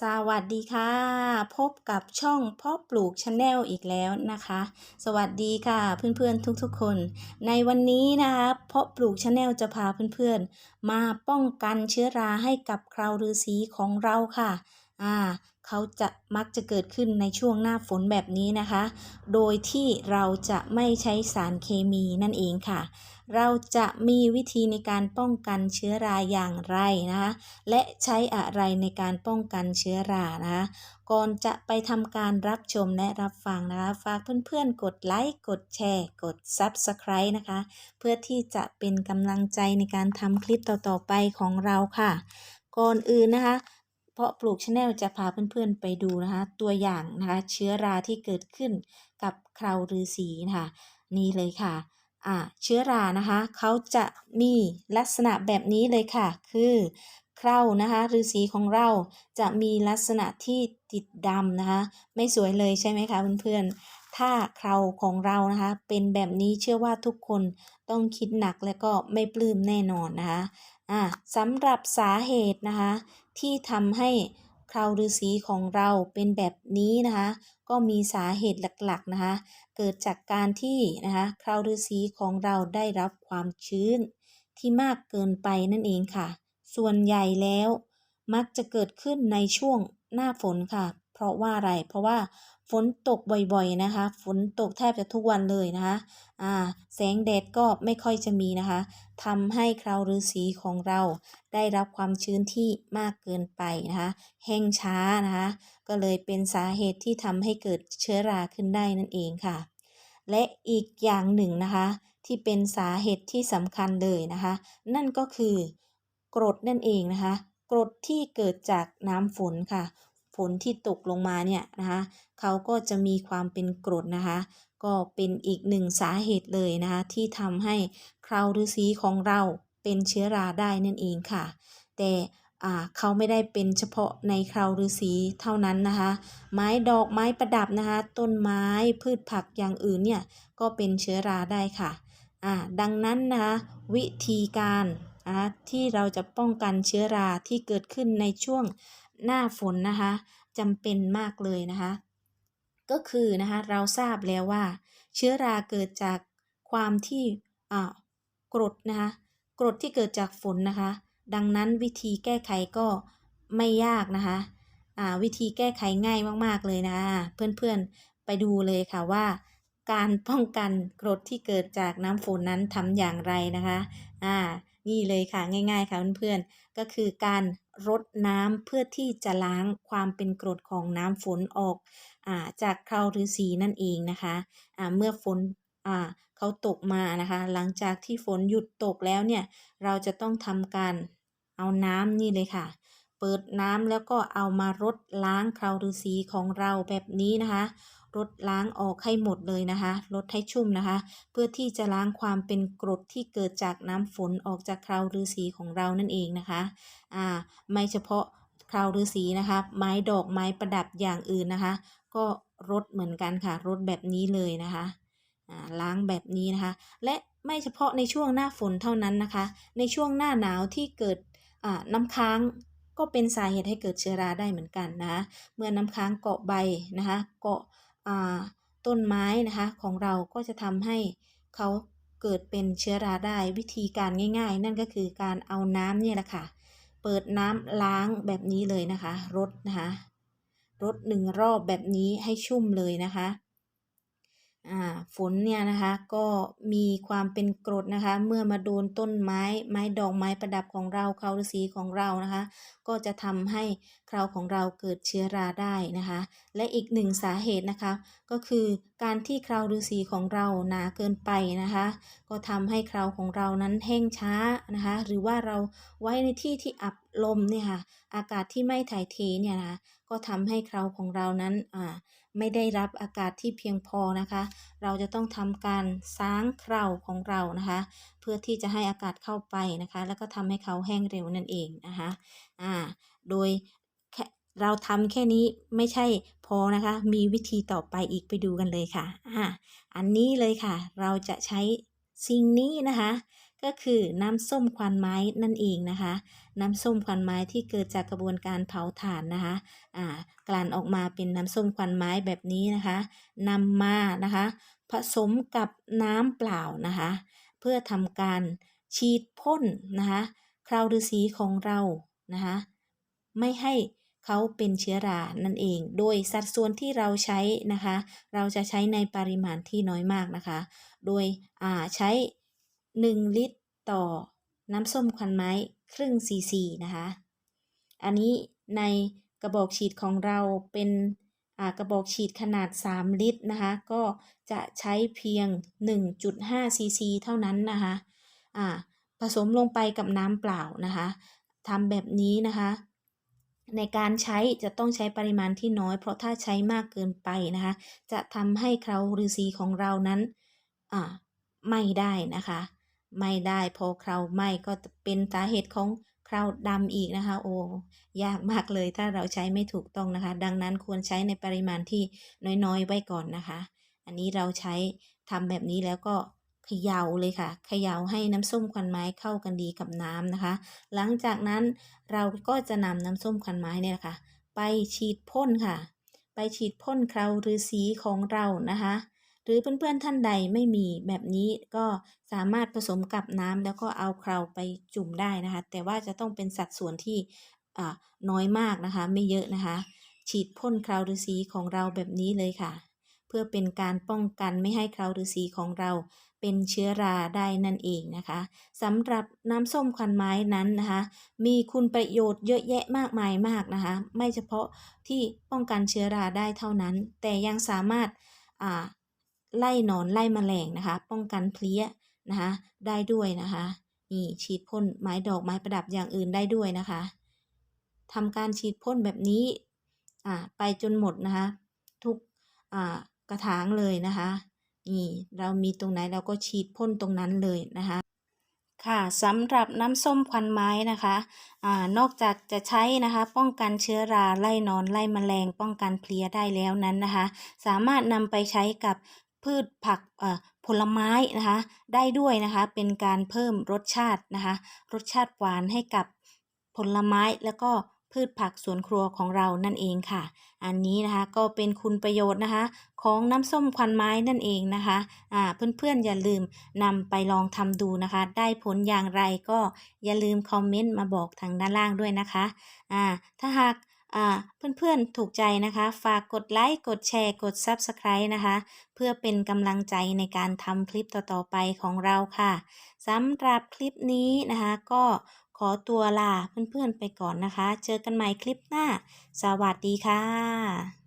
สวัสดีค่ะ พบกับช่องเพาะปลูกชาแนลอีกแล้วนะคะ สวัสดีค่ะเพื่อนๆทุกๆคน ในวันนี้นะคะเพาะปลูกชาแนลจะพาเพื่อนๆ มาป้องกันเชื้อราให้กับคราวฤาษีของเราค่ะอ่า เขาจะมักจะเกิดขึ้นในช่วงหน้าฝนแบบนี้นะคะ โดยที่เราจะไม่ใช้สารเคมีนั่นเองค่ะ เราจะมีวิธีในการป้องกันเชื้อราอย่างไรนะคะ และใช้อะไรในการป้องกันเชื้อรานะคะก่อนจะไปทำการรับชมและรับฟังนะคะ ฝากเพื่อนๆ กดไลค์ กดแชร์ กด Subscribe นะคะ เพื่อที่จะเป็นกำลังใจในการทำคลิปต่อๆไปของเราค่ะ ก่อนอื่นนะคะ ราะปลูกชาแนลจะพาเพื่อนๆไปดูนะคะตัวอย่างนะคะเชื้อราที่เกิดขึ้นกับคราวฤาษีนะคะนี่เลยค่ะอ่าเชื้อรานะคะเขาจะมีลักษณะแบบนี้เลยค่ะ คือเครานะคะฤาษีของเราจะมีลักษณะที่ติดดำนะคะไม่สวยเลยใช่ไหมคะเพื่อนๆ ถ้าเคราของเรานะคะ เป็นแบบนี้เชื่อว่าทุกคนต้องคิดหนักและก็ไม่ปลื้มแน่นอนนะคะอ่าสำหรับสาเหตุนะคะ ที่ทำให้คราวฤาษีของเราเป็นแบบนี้นะคะ ก็มีสาเหตุหลักๆนะคะ เกิดจากการที่นะคะคราวฤาษีของเราได้รับความชื้นที่มากเกินไปนั่นเองค่ะ ส่วนใหญ่แล้วมักจะเกิดขึ้นในช่วงหน้าฝนค่ะ เพราะว่าอะไร เพราะว่า ฝนตกบ่อยๆนะคะ ฝนตกแทบจะทุกวันเลยนะคะอ่าแสงแดดก็ไม่ค่อยจะมีนะคะทำให้คราวฤาษีของเราได้รับความชื้นที่มากเกินไปนะคะแห้งช้านะคะก็เลยเป็นสาเหตุที่ทำให้เกิดเชื้อราขึ้นได้นั่นเองค่ะ และอีกอย่างหนึ่งนะคะ ที่เป็นสาเหตุที่สำคัญเลยนะคะ นั่นก็คือกรดนั่นเองนะคะกรดที่เกิดจากน้ำฝนค่ะ นที่ตกลงมาเนี่ยนะคะเขาก็จะมีความเป็นกรดนะคะ ก็เป็นอีกหนึ่งสาเหตุเลยนะคะที่ทำให้คราวฤาษีของเราเป็นเชื้อราได้นั่นเองค่ะ แต่เขาไม่ได้เป็นเฉพาะในคราวฤาษีเท่านั้นนะคะ ไม้ดอกไม้ประดับนะคะ ต้นไม้พืชผักอย่างอื่นเนี่ยก็เป็นเชื้อราได้ค่ะอ่าดังนั้นนะคะวิธีการที่เราจะป้องกันเชื้อราที่เกิดขึ้นในช่วง หน้าฝนนะคะจำเป็นมากเลยนะคะ ก็คือนะคะเราทราบแล้วว่า เชื้อราเกิดจากความที่อ่ากรดนะคะกรดที่เกิดจากฝนนะคะ ดังนั้นวิธีแก้ไขก็ไม่ยากนะคะอ่าวิธีแก้ไขง่ายมากๆเลยนะเพื่อนๆไปดูเลยค่ะว่า การป้องกันกรดที่เกิดจากน้ำฝนนั้นทำอย่างไรนะคะอ่า นี่เลยค่ะง่าย ๆ ค่ะเพื่อนๆก็คือการรดน้ำเพื่อที่จะล้างความเป็นกรดของน้ำฝนออกอาจากคราวฤาษีนั่นเองนะคะเมื่อฝนอเขาตกมานะคะ หลังจากที่ฝนหยุดตกแล้วเนี่ยเราจะต้องทำการเอาน้ำนี่เลยค่ะ เปิดน้ำแล้วก็เอามารดล้างคราวฤาษีของเราแบบนี้นะคะ รดล้างออกให้หมดเลยนะคะลดให้ชุ่มนะคะ เพื่อที่จะล้างความเป็นกรดที่เกิดจากน้ำฝนออกจากคราวฤาษีของเรานั่นเองนะคะอ่าไม่เฉพาะคราวฤาษีนะคะ ไม้ดอกไม้ประดับอย่างอื่นนะคะ ก็รดเหมือนกันค่ะรดแบบนี้เลยนะคะอ่าล้างแบบนี้นะคะ และไม่เฉพาะในช่วงหน้าฝนเท่านั้นนะคะ ในช่วงหน้าหนาวที่เกิดอ่าน้ำค้างก็เป็นสาเหตุให้เกิดเชื้อราได้เหมือนกันนะะเมื่อน้ำค้างเกาะใบนะคะ เกาะ ต้นไม้นะคะของเราก็จะทำให้เขาเกิดเป็นเชื้อราได้วิธีการง่ายๆ นั่นก็คือการเอาน้ำเนี่ยแหละค่ะ เปิดน้ำล้างแบบนี้เลยนะคะรดนะคะรดหนึ่งรอบแบบนี้ให้ชุ่มเลยนะคะ ฝนเนี่ยนะคะก็มีความเป็นกรดนะคะ เมื่อมาโดนต้นไม้ไม้ดอกไม้ประดับของเราคราวฤาษีของเรานะคะ ก็จะทำให้คราของเราเกิดเชื้อราได้นะคะ และอีกหนึ่งสาเหตุนะคะ ก็คือการที่คราฤาษีของเราหนาเกินไปนะคะ ก็ทำให้คราของเรานั้นแห้งช้านะคะ หรือว่าเราไว้ในที่ที่อับลมเนี่ยค่ะอากาศที่ไม่ถ่ายเทเนี่ยนะคะ ก็ทำให้เคราของเรานั้นไม่ได้รับอากาศที่เพียงพอนะคะ เราจะต้องทำการซ้างเคราของเรานะคะ เพื่อที่จะให้อากาศเข้าไปนะคะ แล้วก็ทำให้เขาแห้งเร็วนั่นเองนะคะอ่าโดยเราทำแค่นี้ไม่ใช่พอนะคะ มีวิธีต่อไปอีกไปดูกันเลยค่ะอ่าอันนี้เลยค่ะ เราจะใช้สิ่งนี้นะคะ ก็คือน้ำส้มควันไม้นั่นเองนะคะ น้ำส้มควันไม้ที่เกิดจากกระบวนการเผาถ่านนะคะอ่ากลั่นออกมาเป็นน้ำส้มควันไม้แบบนี้นะคะนำมานะคะ ผสมกับน้ำเปล่านะคะ เพื่อทำการฉีดพ่นนะคะคราวฤาษีของเรานะคะไม่ให้เขาเป็นเชื้อรานั่นเอง โดยสัดส่วนที่เราใช้นะคะ เราจะใช้ในปริมาณที่น้อยมากนะคะ โดยอ่าใช้ 1 ลิตรต่อน้ำส้มควันไม้ครึ่งซีซีนะคะ อันนี้ในกระบอกฉีดของเราเป็นกระบอกฉีดขนาด 3 ลิตรนะคะ ก็จะใช้เพียง 1.5ซีซีเท่านั้นนะคะอ่าผสมลงไปกับน้ำเปล่านะคะทำแบบนี้นะคะ ในการใช้จะต้องใช้ปริมาณที่น้อย เพราะถ้าใช้มากเกินไปนะคะ จะทำให้เคราฤาษีของเรานั้นไม่ได้นะคะ ไม่ได้พอเคราไหม้ก็เป็นสาเหตุของเคราดำอีกนะคะ โอ้ยากมากเลยถ้าเราใช้ไม่ถูกต้องนะคะ ดังนั้นควรใช้ในปริมาณที่น้อยๆ ไว้ก่อนนะคะ อันนี้เราใช้ทำแบบนี้แล้วก็เขย่าเลยค่ะ เขย่าให้น้ำส้มควันไม้เข้ากันดีกับน้ำนะคะ หลังจากนั้นเราก็จะนำน้ำส้มควันไม้เนี่ยนะคะไปฉีดพ่นค่ะ ไปฉีดพ่นเคราฤาษีของเรานะคะ หรือเพื่อนๆท่านใดไม่มีแบบนี้ก็สามารถผสมกับน้ำแล้วก็เอาเคราไปจุ่มได้นะคะ แต่ว่าจะต้องเป็นสัดส่วนที่อ่าน้อยมากนะคะ ไม่เยอะนะคะ ฉีดพ่นเคราฤาษีของเราแบบนี้เลยค่ะ เพื่อเป็นการป้องกันไม่ให้เคราฤาษีของเราเป็นเชื้อราได้นั่นเองนะคะสำหรับน้ำส้มควันไม้นั้นนะคะ มีคุณประโยชน์เยอะแยะมากมายมากนะคะ ไม่เฉพาะที่ป้องกันเชื้อราได้เท่านั้น แต่ยังสามารถอ่า ไล่หนอนไล่แมลงนะคะ ป้องกันเพลี้ยนะคะ ได้ด้วยนะคะนี่ฉีดพ่นไม้ดอกไม้ประดับอย่างอื่นได้ด้วยนะคะทำการฉีดพ่นแบบนี้อ่าไปจนหมดนะคะ ทุกอ่ากระถางเลยนะคะ นี่เรามีตรงไหนเราก็ฉีดพ่นตรงนั้นเลยนะคะค่ะสำหรับน้ำส้มควันไม้นะคะอ่านอกจากจะใช้นะคะ ป้องกันเชื้อราไล่นอนไล่แมลงป้องกันเพลี้ยได้แล้วนั้นนะคะ สามารถนำไปใช้กับ พืชผักเอ่อผลไม้นะคะ ได้ด้วยนะคะ เป็นการเพิ่มรสชาตินะคะ รสชาติหวานให้กับผลไม้แล้วก็พืชผักสวนครัวของเรานั่นเองค่ะ อันนี้นะคะก็เป็นคุณประโยชน์นะคะ ของน้ำส้มควันไม้นั่นเองนะคะอ่าเพื่อนๆอย่าลืมนำไปลองทำดูนะคะ ได้ผลอย่างไรก็อย่าลืมคอมเมนต์มาบอกทางด้านล่างด้วยนะคะอ่าถ้าหาก เพื่อนๆถูกใจนะคะ ฝากกดไลค์ กดแชร์ กด Subscribe นะคะ เพื่อเป็นกำลังใจในการทำคลิปต่อๆไปของเราค่ะสำหรับคลิปนี้นะคะ ก็ขอตัวลาเพื่อนๆไปก่อนนะคะ เจอกันใหม่คลิปหน้า สวัสดีค่ะ